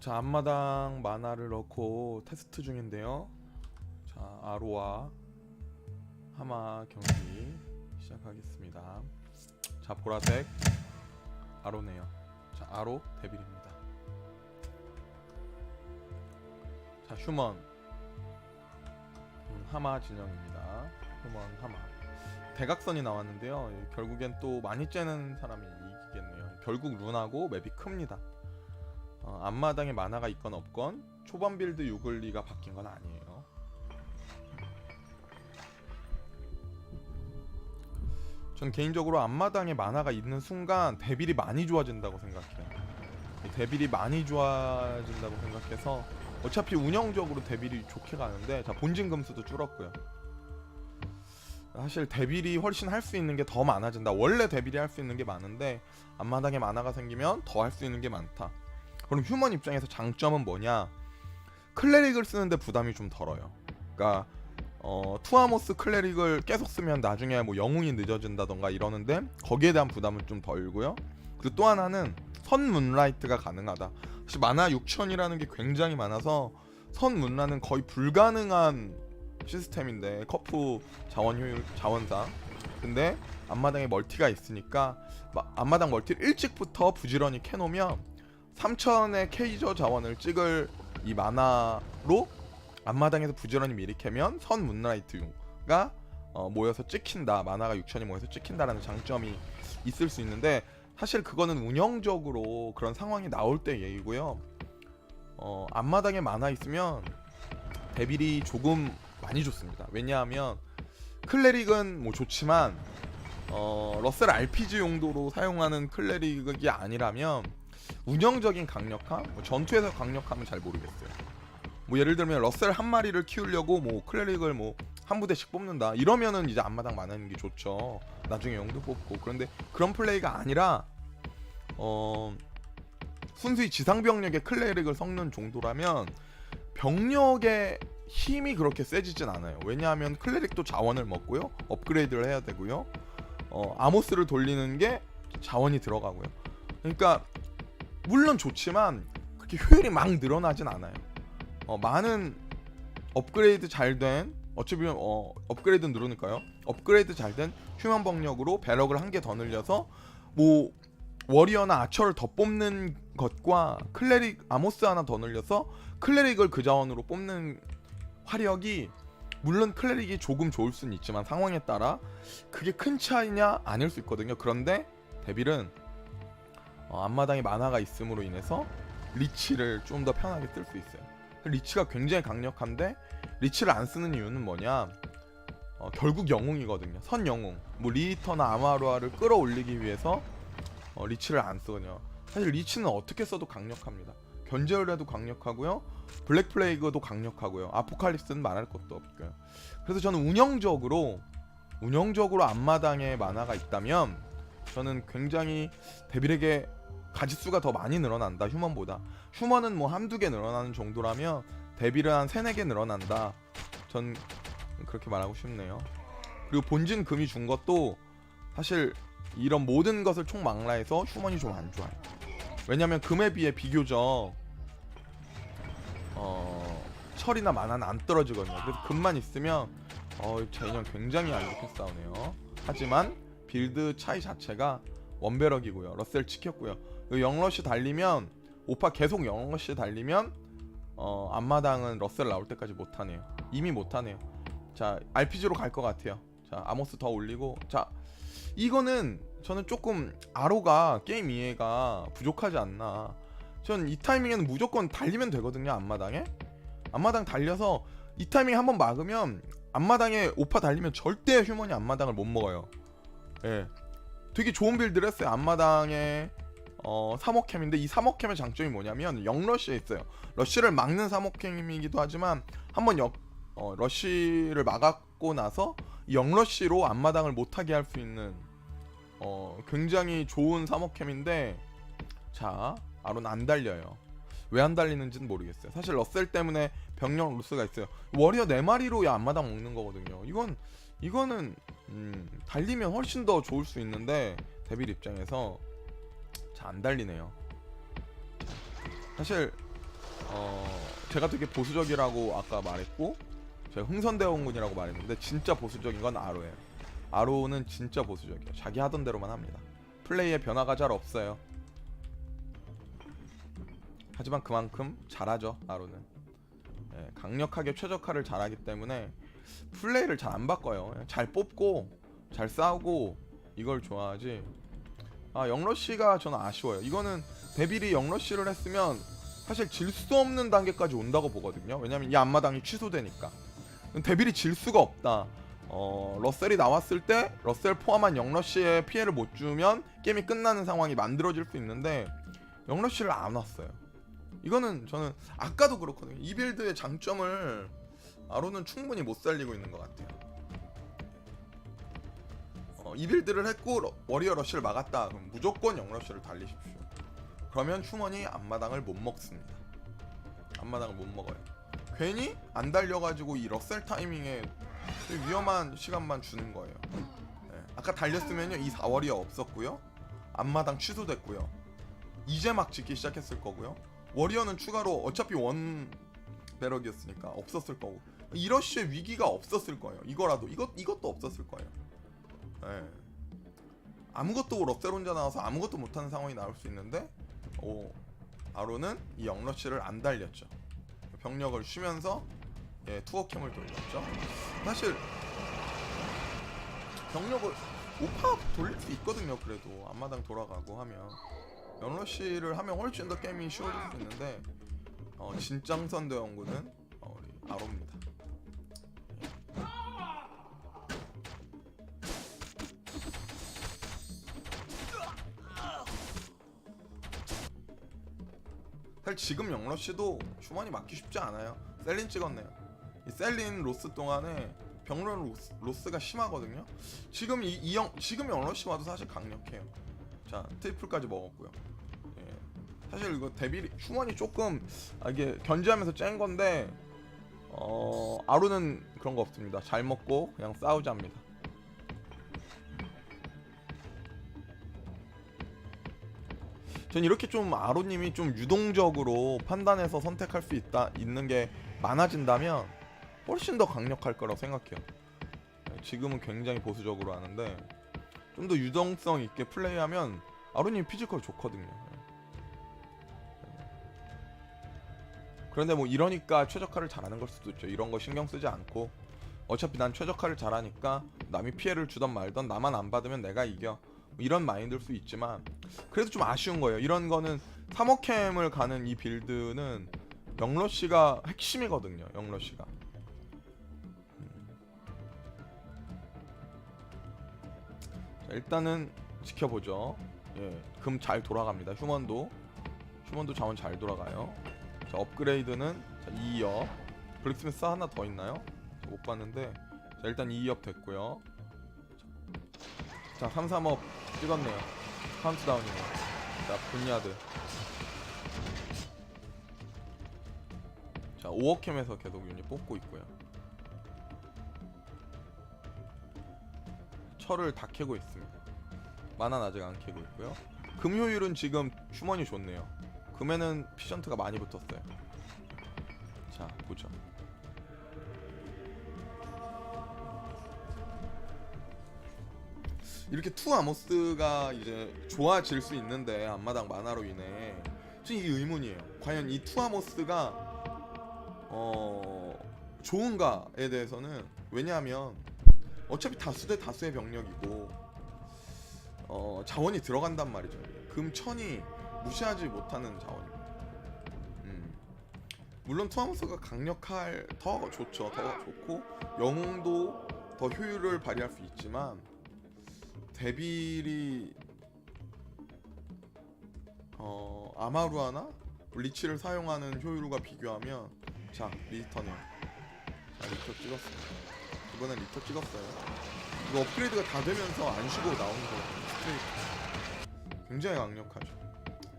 자 앞마당 만화를 넣고 테스트 중인데요. 자 아로와 하마 경기 시작하겠습니다. 자 보라색 아로네요. 자 아로 데빌입니다. 자 휴먼 음, 하마 진영입니다. 휴먼 하마 대각선이 나왔는데요. 이 결국엔 또 많이 째는 사람이 이기겠네요. 결국 룬하고 맵이 큽니다. 어, 앞마당에 만화가 있건 없건 초반 빌드 유글리가 바뀐 건 아니에요. 전 개인적으로 앞마당에 만화가 있는 순간 데빌이 많이 좋아진다고 생각해요. 이 데빌이 많이 좋아진다고 생각해서 어차피 운영적으로 데빌이 좋게 가는데 자 본진 금수도 줄었고요. 사실 데빌이 훨씬 할 수 있는 게 더 많아진다. 원래 데빌이 할 수 있는 게 많은데 앞마당에 만화가 생기면 더 할 수 있는 게 많다. 그럼 휴먼 입장에서 장점은 뭐냐? 클레릭을 쓰는데 부담이 좀 덜어요. 그러니까 어, 투아모스 클레릭을 계속 쓰면 나중에 뭐 영웅이 늦어진다던가 이러는데 거기에 대한 부담은 좀 덜고요. 그리고 또 하나는 선 문라이트가 가능하다. 사실 만화 6천이라는 게 굉장히 많아서 선 문라는 거의 불가능한 시스템인데 커프 자원 효율 자원상 근데 앞마당에 멀티가 있으니까 마- 앞마당 멀티를 일찍부터 부지런히 캐놓으면 3000의 케이저 자원을 찍을 이 만화로 앞마당에서 부지런히 미리 캐면 선 문라이트가 어, 모여서 찍힌다 만화가 6천이 모여서 찍힌다라는 장점이 있을 수 있는데 사실 그거는 운영적으로 그런 상황이 나올 때 얘기고요. 어, 앞마당에 만화 있으면 데빌이 조금 많이 좋습니다. 왜냐하면 클레릭은 뭐 좋지만 어, 러셀 RPG 용도로 사용하는 클레릭이 아니라면 운영적인 강력함, 뭐 전투에서 강력함은 잘 모르겠어요. 뭐 예를 들면 러셀 한 마리를 키우려고 뭐 클레릭을 뭐 한 부대씩 뽑는다 이러면은 이제 앞마당 많은 게 좋죠. 나중에 영도 뽑고 그런데 그런 플레이가 아니라 어 순수히 지상 병력의 클레릭을 섞는 정도라면 병력의 힘이 그렇게 세지진 않아요. 왜냐하면 클레릭도 자원을 먹고요, 업그레이드를 해야 되고요, 어 아모스를 돌리는 게 자원이 들어가고요. 그러니까 물론 좋지만 그렇게 효율이 막 늘어나진 않아요. 어, 많은 업그레이드 잘 된 어차피 어, 업그레이드 누르니까요. 업그레이드 잘 된 휴먼 병력으로 배럭을 한 개 더 늘려서 뭐 워리어나 아처를 더 뽑는 것과 클레릭 아모스 하나 더 늘려서 클레릭을 그 자원으로 뽑는 화력이 물론 클레릭이 조금 좋을 수는 있지만 상황에 따라 그게 큰 차이냐 아닐 수 있거든요. 그런데 데빌은 어, 앞마당에 만화가 있음으로 인해서 리치를 좀 더 편하게 쓸 수 있어요. 리치가 굉장히 강력한데 리치를 안 쓰는 이유는 뭐냐? 어, 결국 영웅이거든요. 선 영웅. 뭐 리히터나 아마루아를 끌어올리기 위해서 어, 리치를 안 쓰거든요. 사실 리치는 어떻게 써도 강력합니다. 견제를 해도 강력하고요. 블랙 플레이그도 강력하고요. 아포칼립스는 말할 것도 없고요. 그래서 저는 운영적으로 운영적으로 앞마당에 만화가 있다면 저는 굉장히 데빌에게 가짓수가 더 많이 늘어난다 휴먼보다. 휴먼은 뭐 한두 개 늘어나는 정도라면 데빌은 한 세네 개 늘어난다. 전 그렇게 말하고 싶네요. 그리고 본진 금이 준 것도 사실 이런 모든 것을 총망라해서 휴먼이 좀 안 좋아요. 왜냐면 금에 비해 비교적 어 철이나 만화는 안 떨어지거든요. 그래서 금만 있으면 어 제 인형 굉장히 안 좋게 싸우네요. 하지만 빌드 차이 자체가 원베럭이고요. 러셀 지켰고요. 그 영러시 달리면 오파 계속 영러시 달리면 어 앞마당은 러셀 나올 때까지 못하네요. 이미 못하네요. 자 RPG로 갈 것 같아요. 자 아모스 더 올리고 자 이거는 저는 조금 아로가 게임 이해가 부족하지 않나. 전 이 타이밍에는 무조건 달리면 되거든요 앞마당에. 앞마당 달려서 이 타이밍 한번 막으면 앞마당에 오파 달리면 절대 휴먼이 앞마당을 못 먹어요. 예. 되게 좋은 빌드를 했어요. 앞마당에 어, 3호캠인데 이 3호캠의 장점이 뭐냐면 영러시에 있어요. 러쉬를 막는 3호캠이기도 하지만 한번 역 어, 러쉬를 막았고 나서 이 영러쉬로 앞마당을 못하게 할 수 있는 어, 굉장히 좋은 3호캠인데 자 아론 안 달려요. 왜 안 달리는지는 모르겠어요. 사실 러셀 때문에 병력 로스가 있어요. 워리어 4마리로 앞마당 먹는 거거든요. 이건 이거는 음, 달리면 훨씬 더 좋을 수 있는데 데빌 입장에서 잘 안 달리네요. 사실 어 제가 되게 보수적이라고 아까 말했고 제가 흥선대원군이라고 말했는데 진짜 보수적인 건 아로예요. 아로는 진짜 보수적이에요. 자기 하던 대로만 합니다. 플레이에 변화가 잘 없어요. 하지만 그만큼 잘하죠 아로는. 예, 강력하게 최적화를 잘하기 때문에 플레이를 잘 안 바꿔요. 잘 뽑고 잘 싸우고 이걸 좋아하지. 아 영러쉬가 저는 아쉬워요. 이거는 데빌이 영러쉬를 했으면 사실 질 수 없는 단계까지 온다고 보거든요. 왜냐면 이 앞마당이 취소되니까. 데빌이 질 수가 없다. 어, 러셀이 나왔을 때 러셀 포함한 영러쉬에 피해를 못 주면 게임이 끝나는 상황이 만들어질 수 있는데 영러쉬를 안 왔어요. 이거는 저는 아까도 그렇거든요. 이 빌드의 장점을 아로는 충분히 못 살리고 있는 것 같아요. 어, 이 빌드를 했고 러- 워리어 러쉬를 막았다. 그럼 무조건 영러쉬를 달리십시오. 그러면 휴먼이 앞마당을 못 먹습니다. 앞마당을 못 먹어요. 괜히 안 달려가지고 이 러셀 타이밍에 위험한 시간만 주는 거예요. 네. 아까 달렸으면요 이 4월이 없었고요. 앞마당 취소됐고요. 이제 막 짓기 시작했을 거고요. 워리어는 추가로 어차피 원 배럭이었으니까 없었을 거고 이러쉬의 위기가 없었을 거예요. 이거라도 이것 이것도 없었을 거예요. 네. 아무것도 럭셀 혼자 나와서 아무것도 못하는 상황이 나올 수 있는데 오 아로는 이 영러쉬를 안 달렸죠. 병력을 쉬면서 예, 투어캠을 돌렸죠. 사실 병력을 오파 돌릴 수 있거든요. 그래도 앞마당 돌아가고 하면 영러쉬를 하면 훨씬 더 게임이 쉬워질 수 있는데 어, 진짱선대 연구는 어, 우리 아로입니다. 사실 지금 영러쉬도 휴먼이 맞기 쉽지 않아요. 셀린 찍었네요. 이 셀린 로스 동안에 병론 로스, 로스가 심하거든요. 지금 이, 이 영, 지금 영러쉬 와도 사실 강력해요. 자 트리플까지 먹었고요. 예. 사실 이거 데빌 휴먼이 조금 아, 이게 견제하면서 짠 건데 어 아루는 그런 거 없습니다. 잘 먹고 그냥 싸우자입니다. 전 이렇게 좀 아로님이 좀 유동적으로 판단해서 선택할 수 있다 있는 게 많아진다면 훨씬 더 강력할 거라고 생각해요. 지금은 굉장히 보수적으로 하는데 좀 더 유동성 있게 플레이하면 아로님 피지컬 좋거든요. 그런데 뭐 이러니까 최적화를 잘하는 걸 수도 있죠. 이런 거 신경 쓰지 않고 어차피 난 최적화를 잘하니까 남이 피해를 주던 말던 나만 안 받으면 내가 이겨. 뭐 이런 마인드일 수 있지만 그래도 좀 아쉬운 거예요. 이런 거는 3호캠을 가는 이 빌드는 영러쉬가 핵심이거든요. 영러쉬가. 자, 일단은 지켜보죠. 예, 금 잘 돌아갑니다. 휴먼도 휴먼도 자원 잘 돌아가요. 자, 업그레이드는 자, 2업. 블랙스미스 하나 더 있나요? 자, 못 봤는데 자, 일단 2업 됐고요. 자, 3, 3업 찍었네요. 카운트다운이네요. 자, 분야드. 자, 5억캠에서 계속 유닛 뽑고 있고요. 철을 다 캐고 있습니다. 만화는 아직 안 캐고 있고요. 금 효율은 지금 휴먼이 좋네요. 금에는 피션트가 많이 붙었어요. 자, 보죠. 이렇게 투 아모스가 이제 좋아질 수 있는데 앞마당 만화로 인해 지금 이게 의문이에요. 과연 이 투 아모스가 어 좋은가에 대해서는 왜냐하면 어차피 다수 대 다수의 병력이고 어 자원이 들어간단 말이죠. 금천이 무시하지 못하는 자원입니다. 음. 물론 투아모스가 강력할 더 좋죠. 더 좋고 영웅도 더 효율을 발휘할 수 있지만 데빌이 어 아마루아나 리치를 사용하는 효율과 비교하면 자 리턴이요. 자 리터 찍었습니다. 이번엔 리터 찍었어요. 이거 업그레이드가 다 되면서 안 쉬고 나오는 거예요. 굉장히 강력하죠.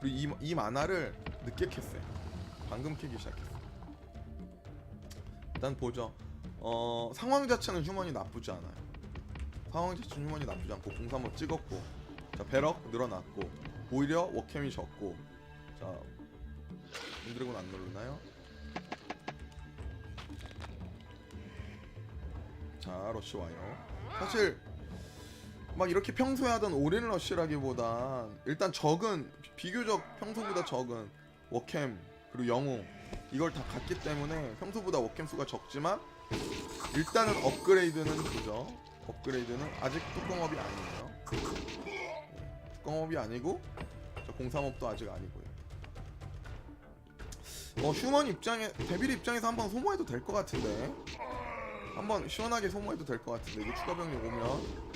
그리고 이, 이 만화를 늦게 캤어요. 방금 캐기 시작했어요. 일단 보죠. 어 상황 자체는 휴먼이 나쁘지 않아요. 상황 자체는 휴먼이 나쁘지 않고 공사 한번 찍었고 자 배럭 늘어났고 오히려 워캠이 적고 자 인드래곤 안 누르나요? 자 러쉬 와요 사실 막 이렇게 평소에 하던 오랜 러쉬라기보단 일단 적은 비- 비교적 평소보다 적은 워캠 그리고 영웅 이걸 다 갔기 때문에 평소보다 워캠 수가 적지만 일단은 업그레이드는 그죠 업그레이드는 아직 뚜껑업이 아니에요 예, 뚜껑업이 아니고 저 공삼업도 아직 아니고요 어 휴먼 입장에 데빌 입장에서 한번 소모해도 될 것 같은데 한번 시원하게 소모해도 될 것 같은데 이거 추가 병력 오면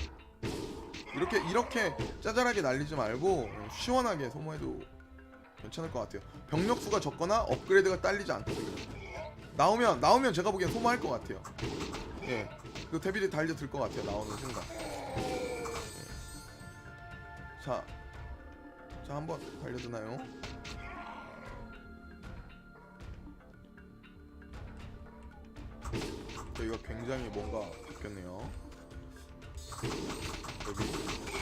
이렇게 이렇게 짜잘하게 날리지 말고 시원하게 소모해도 괜찮을 것 같아요. 병력 수가 적거나 업그레이드가 딸리지 않거든요. 나오면 나오면 제가 보기엔 소모할 것 같아요. 예, 그 데빌이 달려들 것 같아요. 나오는 순간. 예. 자, 자 한번 달려드나요? 자, 이거 굉장히 뭔가 바뀌었네요. 여기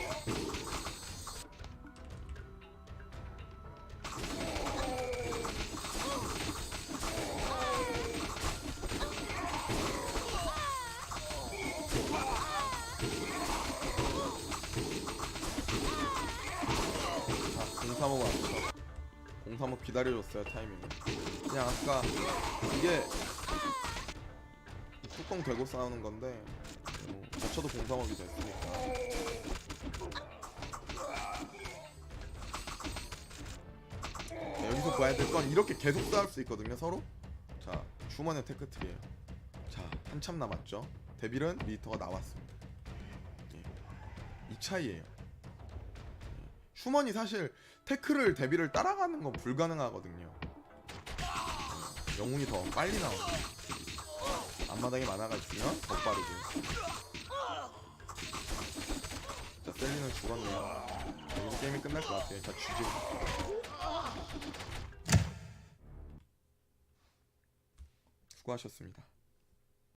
기다려줬어요 타이밍을. 그냥 아까 이게 뚜껑 대고 싸우는 건데 뭐, 다쳐도 035이 됐으니까. 자, 여기서 봐야 될 건 이렇게 계속 싸울 수 있거든요 서로. 자, 휴먼의 테크트리에요. 자, 한참 남았죠. 데빌은 리터가 나왔습니다. 예. 이 차이예요. 휴먼이 사실 태클을 데뷔를 따라가는 건 불가능하거든요. 영웅이 더 빨리 나오고. 앞마당에 만화가 있으면 더 빠르고. 자 셀리는 죽었네요. 자, 이제 게임이 끝날 것 같아요 자 GG 수고하셨습니다